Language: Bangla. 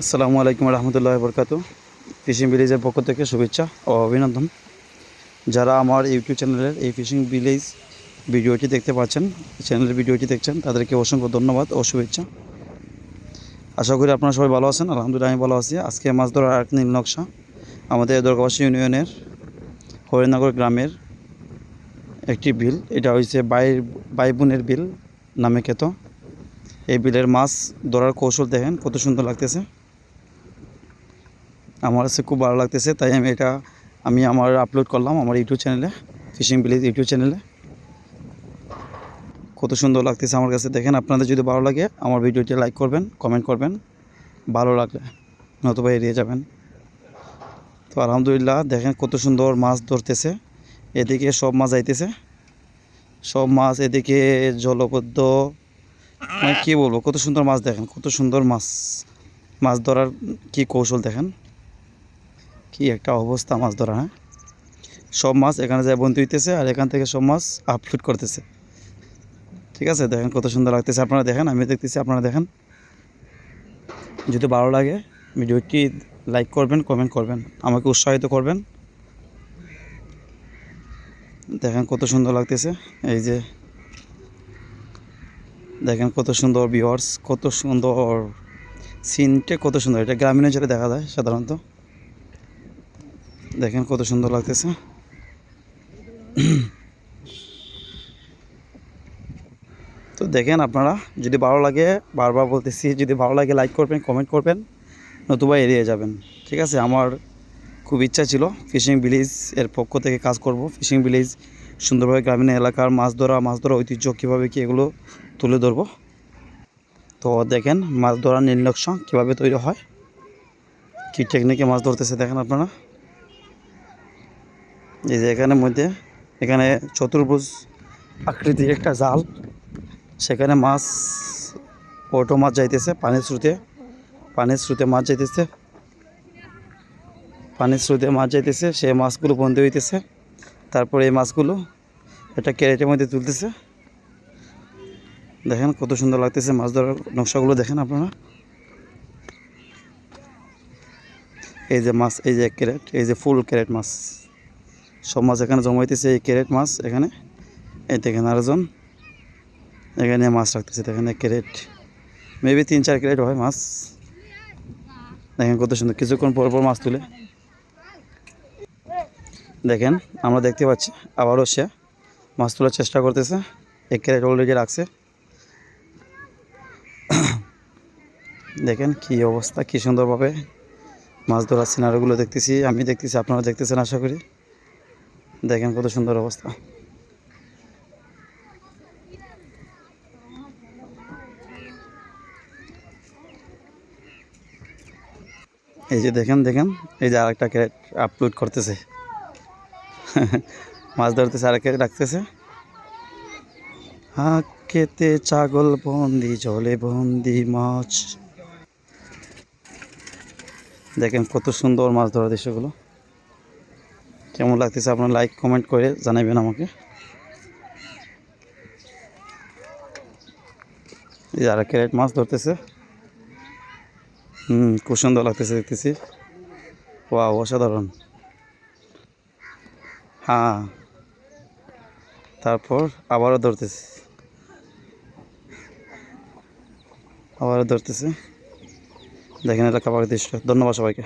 আসসালামু আলাইকুম রহমতুল্লাহ বরকাত ফিশিং ভিলেজের পক্ষ থেকে শুভেচ্ছা ও অভিনন্দন। যারা আমার ইউটিউব চ্যানেলের এই ফিশিং ভিলেজ ভিডিওটি দেখতে পাচ্ছেন, চ্যানেলের ভিডিওটি দেখছেন, তাদেরকে অসংখ্য ধন্যবাদ ও শুভেচ্ছা। আশা করি আপনারা সবাই ভালো আছেন, আলহামদুলিল্লাহ আমি ভালো আছি। আজকে মাছ ধরার আরেক নীল নকশা আমাদের দরগাবাসী ইউনিয়নের হরিনগর গ্রামের একটি বিল। এটা হচ্ছে বাই বাই বোনের বিল নামে খ্যাত। এই বিলের মাছ ধরার কৌশল দেখেন, কত সুন্দর লাগতেছে। আমার কাছে খুব ভালো লাগতেছে, তাই আমি এটা, আমি আমার আপলোড করলাম আমার ইউটিউব চ্যানেলে ফিশিং ভিলেজ ইউটিউব চ্যানেলে কত সুন্দর লাগতেছে আমার কাছে, দেখেন আপনাদের যদি ভালো লাগে আমার ভিডিওটি লাইক করবেন কমেন্ট করবেন, ভালো লাগলে নতুবা এড়িয়ে যাবেন। তো আলহামদুলিল্লাহ, দেখেন কত সুন্দর মাছ ধরতেছে, এদিকে সব মাছ যাইতেছে সব মাছ এদিকে জলবদ্ধ মানে কী বলব, কত সুন্দর মাছ দেখেন, কত সুন্দর মাছ মাছ ধরার কি কৌশল দেখেন। কি একটা অবস্থা মাছ ধরা হ্যাঁ? সব মাছ এখানে যায় বন্দি হইতেছে আর এখান থেকে সব মাছ আপলোড করতেছে। ঠিক আছে? দেখেন কত সুন্দর লাগতেছে। আপনারা দেখেন আমি দেখতেছি, আপনারা দেখেন। যদি ভালো লাগে ভিডিওটি লাইক করবেন কমেন্ট করবেন, আমাকে উৎসাহিত করবেন। দেখেন কত সুন্দর লাগতেছে। এই যে দেখেন কত সুন্দর ভিওয়ার্স কত সুন্দর সিনটা কত সুন্দর। এটা গ্রামীণ অঞ্চলে দেখা যায় সাধারণত। দেখেন কত সুন্দর লাগতেছে। তো দেখেন আপনারা, যদি ভালো লাগে, বারবার বলতেছি, যদি ভালো লাগে লাইক করবেন কমেন্ট করবেন, নতুবা এড়িয়ে যাবেন। ঠিক আছে? আমার খুব ইচ্ছা ছিল ফিশিং ভিলেজ এর পক্ষ থেকে কাজ করব। ফিশিং ভিলেজ সুন্দরভাবে গ্রামীণ এলাকার মাছ ধরা মাছ ধরা ঐতিহ্য কীভাবে কী এগুলো তুলে ধরবো? তো দেখেন মাছ ধরার নির্লক্ষ্য কীভাবে তৈরি হয়? কী টেকনিকে মাছ ধরতেছে দেখেন আপনারা। এই যে এখানের মধ্যে, এখানে চতুর্ভুজ আকৃতির একটা জাল। সেখানে মাছ, অটো মাছ যাইতেছে, পানির স্রোতে পানির স্রোতে মাছ যাইতেছে। পানির স্রোতে মাছ যাইতেছে, সেই মাছগুলো বন্ধ হইতেছে। তারপরে এই মাছগুলো একটা ক্যারেটের মধ্যে তুলতেছে। দেখেন কত সুন্দর লাগতেছে মাছ ধরার নকশাগুলো, দেখেন আপনারা। এই যে মাছ, এই যে ক্যারেট, এই যে ফুল ক্যারেট মাছ। সব মাছ এখানে জমাইতেছে, এই ক্যারেট মাছ এখানে। এই দেখেন আরেকজন, এখানে মাছ রাখতেছে এক ক্যারেট। মেবি তিন চার ক্যারেট হয় মাছ। দেখেন কত সুন্দর, কিছুক্ষণ পর পর মাছ তুলে। দেখেন, আমরা দেখতে পাচ্ছি, আবারও সে মাছ তোলার চেষ্টা করতেছে। এক ক্যারেট অলরেডি রাখছে। দেখেন কি অবস্থা, কি সুন্দরভাবে মাছ ধরার সিনারিগুলো দেখতেছি, আমি দেখতেছি, আপনারা দেখতেছেন, আশা করি। দেখেন কত সুন্দর অবস্থা। এই যে দেখেন দেখেন, এই যে আরেকটা ক্যারেট আপলোড করতেছে। মাছ ধরতেছে আরেক ক্যারেট রাখতেছে। খেতে ছাগল বন্দি, জলে বন্দি মাছ। দেখেন কত সুন্দর মাছ ধরা দৃশ্যগুলো। কেমন লাগতেছে আপনার লাইক কমেন্ট করে জানাবেন আমাকে। যারা ক্যারেট মাছ ধরতেছে। হুম, খুব সুন্দর লাগতেছে দেখতেছি। ওয়া অসাধারণ। হ্যাঁ। তারপর আবারও ধরতেছে। আবারও ধরতেছে। দেখেন এটা খাবার দৃশ্য। ধন্যবাদ সবাইকে।